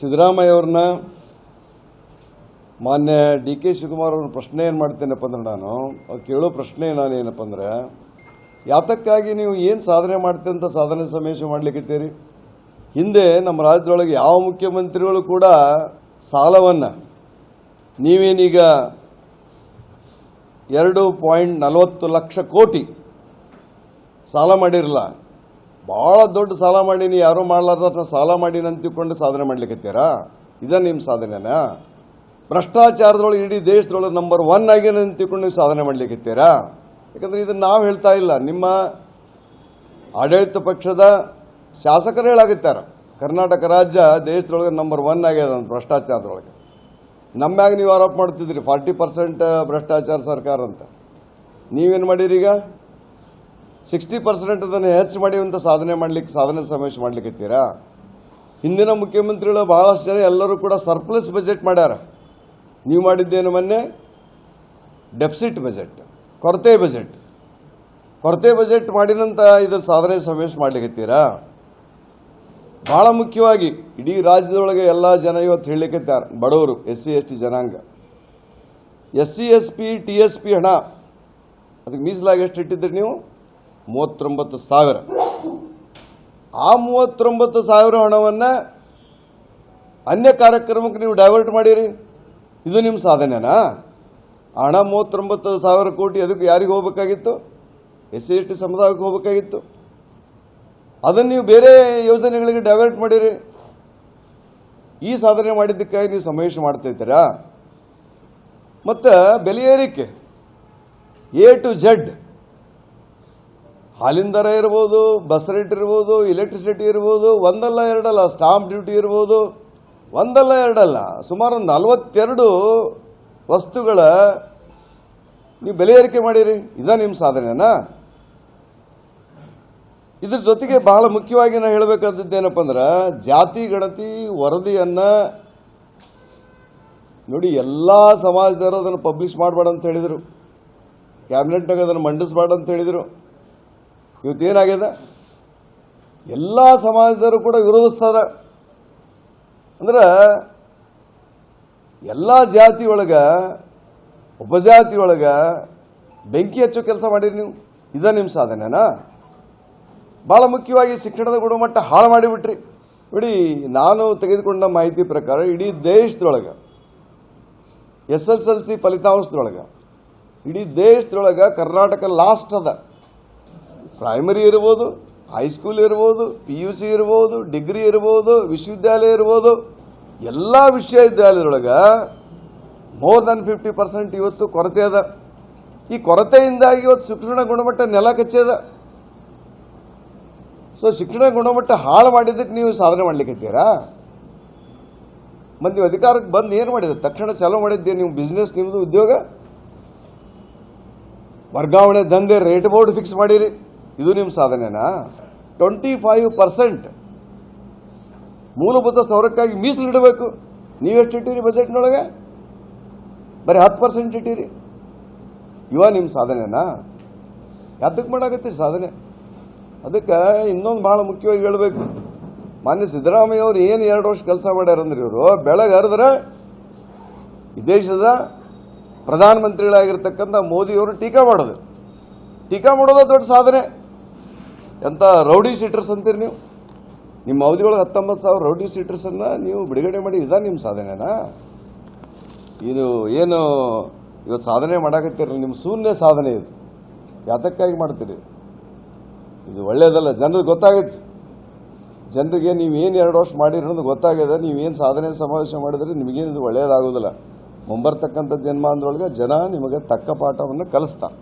ಸಿದ್ದರಾಮಯ್ಯ ಅವ್ರನ್ನ ಮಾನ್ಯ D K Shivakumar ಅವ್ರನ್ನ ಪ್ರಶ್ನೆ ಏನು ಮಾಡ್ತೇನಪ್ಪ ಅಂದ್ರೆ ನಾನು, ಅವ್ರು ಕೇಳೋ ಪ್ರಶ್ನೆ ನಾನು ಏನಪ್ಪ ಅಂದ್ರೆ, ಯಾತಕ್ಕಾಗಿ ನೀವು ಏನು ಸಾಧನೆ ಮಾಡ್ತೀರಿ ಅಂತ ಸಾಧನೆ ಸಮೇಷ ಮಾಡಲಿಕ್ಕಿದ್ದೀರಿ? ಹಿಂದೆ ನಮ್ಮ ರಾಜ್ಯದೊಳಗೆ ಯಾವ ಮುಖ್ಯಮಂತ್ರಿಗಳು ಕೂಡ ಸಾಲವನ್ನು, ನೀವೇನೀಗ ಎರಡು ಪಾಯಿಂಟ್ ನಲವತ್ತು ಲಕ್ಷ ಕೋಟಿ ಸಾಲ ಮಾಡಿರಲ್ಲ ಭಾಳ ದೊಡ್ಡ ಸಾಲ ಮಾಡೀನಿ ಯಾರೂ ಮಾಡ್ಲಾರ್ದ ಸಾಲ ಮಾಡೀನಿ ಅಂತ ತಿಳ್ಕೊಂಡು ಸಾಧನೆ ಮಾಡ್ಲಿಕ್ಕತ್ತೀರಾ ಇದ ನಿಮ್ಮ ಸಾಧನೆನಾ? ಭ್ರಷ್ಟಾಚಾರದೊಳಗೆ ಇಡೀ ದೇಶದೊಳಗೆ ನಂಬರ್ ಒನ್ ಆಗಿನ ಅಂತ ತಿಳ್ಕೊಂಡು ನೀವು ಸಾಧನೆ ಮಾಡ್ಲಿಕ್ಕತ್ತೀರಾ ಯಾಕಂದ್ರೆ ಇದನ್ನು ನಾವು ಹೇಳ್ತಾ ಇಲ್ಲ. ನಿಮ್ಮ ಆಡಳಿತ ಪಕ್ಷದ ಶಾಸಕರು ಹೇಳಾಗುತ್ತಾರ ಕರ್ನಾಟಕ ರಾಜ್ಯ ದೇಶದೊಳಗೆ ನಂಬರ್ ಒನ್ ಆಗ್ಯದ ಭ್ರಷ್ಟಾಚಾರದೊಳಗೆ. ನಮ್ಮ್ಯಾಗ ನೀವು ಆರೋಪ ಮಾಡ್ತಿದ್ರಿ ಫಾರ್ಟಿ ಪರ್ಸೆಂಟ್ ಭ್ರಷ್ಟಾಚಾರ ಸರ್ಕಾರ ಅಂತ. ನೀವೇನು ಮಾಡಿರಿ ಈಗ? ಸಿಕ್ಸ್ಟಿ ಪರ್ಸೆಂಟ್ ಅದನ್ನು ಹೆಚ್ಚು ಮಾಡಿ ಅಂತ ಸಾಧನೆ ಮಾಡ್ಲಿಕ್ಕೆ, ಸಾಧನೆ ಸಮಾವೇಶ ಮಾಡ್ಲಿಕ್ಕತ್ತೀರಾ? ಹಿಂದಿನ ಮುಖ್ಯಮಂತ್ರಿಗಳು ಬಹಳಷ್ಟು ಜನ ಎಲ್ಲರೂ ಕೂಡ ಸರ್ಪ್ಲಸ್ ಬಜೆಟ್ ಮಾಡ್ಯಾರ. ನೀವು ಮಾಡಿದ್ದೇನು ಮೊನ್ನೆ? ಡೆಫಿಸಿಟ್ ಬಜೆಟ್ ಕೊರತೆ ಬಜೆಟ್ ಕೊರತೆ ಬಜೆಟ್ ಮಾಡಿದಂತ ಇದ್ರ ಸಾಧನೆ ಸಮಾವೇಶ ಮಾಡ್ಲಿಕ್ಕತ್ತೀರಾ? ಬಹಳ ಮುಖ್ಯವಾಗಿ, ಇಡೀ ರಾಜ್ಯದೊಳಗೆ ಎಲ್ಲ ಜನ ಇವತ್ತು ಹೇಳಲಿಕ್ಕತ್ತಾರೆ, ಬಡವರು ಎಸ್ ಸಿ ಎಸ್ ಟಿ ಜನಾಂಗ. S C S P T S P ಹಣ, ಅದಕ್ಕೆ ಮೀಸಲಾಗಿ ಎಷ್ಟು ಇಟ್ಟಿದ್ರಿ ನೀವು? ಮೂವತ್ತೊಂಬತ್ತು ಸಾವಿರ. ಆ ಮೂವತ್ತೊಂಬತ್ತು ಸಾವಿರ ಹಣವನ್ನು ಅನ್ಯ ಕಾರ್ಯಕ್ರಮಕ್ಕೆ ನೀವು ಡೈವರ್ಟ್ ಮಾಡಿರಿ. ಇದು ನಿಮ್ಮ ಸಾಧನೆನಾ? ಹಣ ಮೂವತ್ತೊಂಬತ್ತು ಸಾವಿರ ಕೋಟಿ ಅದಕ್ಕೆ ಯಾರಿಗೆ ಹೋಗಬೇಕಾಗಿತ್ತು? ಎಸ್ ಸಿ ಟಿ ಸಮುದಾಯಕ್ಕೆ ಹೋಗಬೇಕಾಗಿತ್ತು. ಅದನ್ನು ನೀವು ಬೇರೆ ಯೋಜನೆಗಳಿಗೆ ಡೈವರ್ಟ್ ಮಾಡಿರಿ. ಈ ಸಾಧನೆ ಮಾಡಿದ್ದಕ್ಕಾಗಿ ನೀವು ಸಮಾವೇಶ ಮಾಡ್ತಿದ್ದೀರಾ ಮತ್ತು ಬೆಲೆ ಏರಿಕೆ. ಎ ಟು ಜೆಡ್ ಹಾಲಿನ ದರ ಇರ್ಬೋದು ಬಸ್ ರೇಟ್ ಇರ್ಬೋದು ಇಲೆಕ್ಟ್ರಿಸಿಟಿ ಇರ್ಬೋದು, ಒಂದಲ್ಲ ಎರಡಲ್ಲ ಸ್ಟಾಂಪ್ ಡ್ಯೂಟಿ ಇರ್ಬೋದು, ಒಂದಲ್ಲ ಎರಡಲ್ಲ, ಸುಮಾರು ನಲವತ್ತೆರಡು ವಸ್ತುಗಳ ನೀವು ಬೆಲೆ ಏರಿಕೆ ಮಾಡಿರಿ. ಇದ ನಿಮ್ಮ ಸಾಧನೆನಾ? ಇದ್ರ ಜೊತೆಗೆ ಬಹಳ ಮುಖ್ಯವಾಗಿ ನಾನು ಹೇಳಬೇಕಾದದ್ದೇನಪ್ಪ ಅಂದ್ರೆ, ಜಾತಿ, ಗಣತಿ, ವರದಿಯನ್ನು ನೋಡಿ ಎಲ್ಲ ಸಮಾಜದವರು ಅದನ್ನು ಪಬ್ಲಿಷ್ ಮಾಡಬೇಡ ಅಂತ ಹೇಳಿದರು. ಕ್ಯಾಬಿನೆಟ್ನಾಗ ಅದನ್ನು ಮಂಡಿಸಬೇಡ ಅಂತ ಹೇಳಿದರು. ಇವತ್ತೇನಾಗಿದೆ? ಎಲ್ಲ ಸಮಾಜದವರು ಕೂಡ ವಿರೋಧಿಸ್ತಾರೆ ಅಂದ್ರೆ ಎಲ್ಲ ಜಾತಿ ಉಪಜಾತಿಯೊಳಗ ಬೆಂಕಿ ಹಚ್ಚೋ ಕೆಲಸ ಮಾಡಿರಿ ನೀವು. ಇದ ನಿಮ್ಮ ಸಾಧನೆನಾ? ಭಾಳ ಮುಖ್ಯವಾಗಿ ಶಿಕ್ಷಣದ ಗುಣಮಟ್ಟ ಹಾಳು ಮಾಡಿಬಿಟ್ರಿ. ನೋಡಿ ನಾನು ತೆಗೆದುಕೊಂಡ ಮಾಹಿತಿ ಪ್ರಕಾರ ಇಡೀ ದೇಶದೊಳಗೆ ಎಸ್ ಎಸ್ ಎಲ್ ಸಿ ಫಲಿತಾಂಶದೊಳಗೆ ಇಡೀ ದೇಶದೊಳಗೆ ಕರ್ನಾಟಕ ಲಾಸ್ಟ್ ಅದ. ಪ್ರೈಮರಿ ಇರ್ಬೋದು ಹೈಸ್ಕೂಲ್ ಇರ್ಬೋದು ಪಿ ಯು ಸಿ ಇರ್ಬೋದು ಡಿಗ್ರಿ ಇರ್ಬೋದು, ವಿಶ್ವವಿದ್ಯಾಲಯ ಇರ್ಬೋದು, ಎಲ್ಲ ವಿಶ್ವವಿದ್ಯಾಲಯದೊಳಗೆ ಮೋರ್ ದನ್ ಫಿಫ್ಟಿ ಪರ್ಸೆಂಟ್ ಇವತ್ತು ಕೊರತೆ ಅದ. ಈ ಕೊರತೆಯಿಂದಾಗಿ ಇವತ್ತು ಶಿಕ್ಷಣ ಗುಣಮಟ್ಟ ನೆಲ ಕಚ್ಚದ ಸೊ ಶಿಕ್ಷಣ ಗುಣಮಟ್ಟ ಹಾಳು ಮಾಡಿದ್ದಕ್ಕೆ ನೀವು ಸಾಧನೆ ಮಾಡ್ಲಿಕ್ಕಿದ್ದೀರಾ? ಮತ್ತು ನೀವು ಅಧಿಕಾರಕ್ಕೆ ಬಂದು ಏನು ಮಾಡಿದೆ ತಕ್ಷಣ ಚಾಲೂ ಮಾಡಿದ್ದೆ ನೀವು ಬಿಸ್ನೆಸ್ ನಿಮ್ಮದು ಉದ್ಯೋಗ? ವರ್ಗಾವಣೆ ದಂಧೆ ರೇಟ್ ಬೋರ್ಡ್ ಫಿಕ್ಸ್ ಮಾಡಿರಿ. ಇದು ನಿಮ್ಮ ಸಾಧನೆನಾ? ಟ್ವೆಂಟಿ ಫೈವ್ ಪರ್ಸೆಂಟ್ ಮೂಲಭೂತ ಸೌರಕ್ಕಾಗಿ ಮೀಸಲಿಡಬೇಕು. ನೀವೆಷ್ಟು ಇಟ್ಟಿರಿ ಬಜೆಟ್ನೊಳಗೆ? ಬರೀ ಹತ್ತು ಪರ್ಸೆಂಟ್ ಇಟ್ಟಿರಿ. ಇವ ನಿಮ್ಮ ಸಾಧನೆನಾ? ಯಾತಕ್ಕೆ ಮಾಡಾಕತ್ತೀರಿ ಸಾಧನೆ? ಅದಕ್ಕೆ ಇನ್ನೊಂದು ಭಾಳ ಮುಖ್ಯವಾಗಿ ಹೇಳಬೇಕು. ಮಾನ್ಯ ಸಿದ್ದರಾಮಯ್ಯ ಅವರು ಏನು ಎರಡು ವರ್ಷ ಕೆಲಸ ಮಾಡ್ಯಾರಂದ್ರೆ ಇವರು ಬೆಳಗ್ಗೆ ಹರಿದ್ರೆ ದೇಶದ ಪ್ರಧಾನಮಂತ್ರಿಗಳಾಗಿರ್ತಕ್ಕಂಥ ಮೋದಿಯವರು ಟೀಕಾ ಮಾಡೋದು. ಟೀಕಾ ಮಾಡೋದ ದೊಡ್ಡ ಸಾಧನೆ. ಎಂಥ ರೌಡಿ ಸೀಟರ್ಸ್ ಅಂತೀರಿ ನೀವು? ನಿಮ್ಮ ಅವಧಿಯೊಳಗೆ ಹತ್ತೊಂಬತ್ತು ಸಾವಿರ ರೌಡಿ ಸೀಟರ್ಸನ್ನು ನೀವು ಬಿಡುಗಡೆ ಮಾಡಿ, ಇದ ನಿಮ್ಮ ಸಾಧನೆನಾ? ಇದು ಏನು ಇವತ್ತು ಸಾಧನೆ ಮಾಡಾಕತ್ತೀರಲ್ಲ ನಿಮ್ಮ ಶೂನ್ಯ ಸಾಧನೆ ಇದು. ಯಾತಕ್ಕಾಗಿ ಮಾಡ್ತೀರಿ? ಇದು ಒಳ್ಳೇದಲ್ಲ, ಜನರಿಗೆ ಗೊತ್ತಾಗೈತಿ. ಜನರಿಗೆ ನೀವೇನು ಎರಡು ವರ್ಷ ಮಾಡಿರಿ ಅನ್ನೋದು ಗೊತ್ತಾಗಿದೆ ನೀವೇನು ಸಾಧನೆ ಸಮಾವೇಶ ಮಾಡಿದ್ರೆ ನಿಮಗೇನು ಇದು ಒಳ್ಳೆಯದಾಗೋದಿಲ್ಲ ಮುಂಬರ್ತಕ್ಕಂಥ ಜನ್ಮಾಂದ್ರೊಳಗೆ ಜನ ನಿಮಗೆ ತಕ್ಕ ಪಾಠವನ್ನು ಕಲಿಸ್ತಾರೆ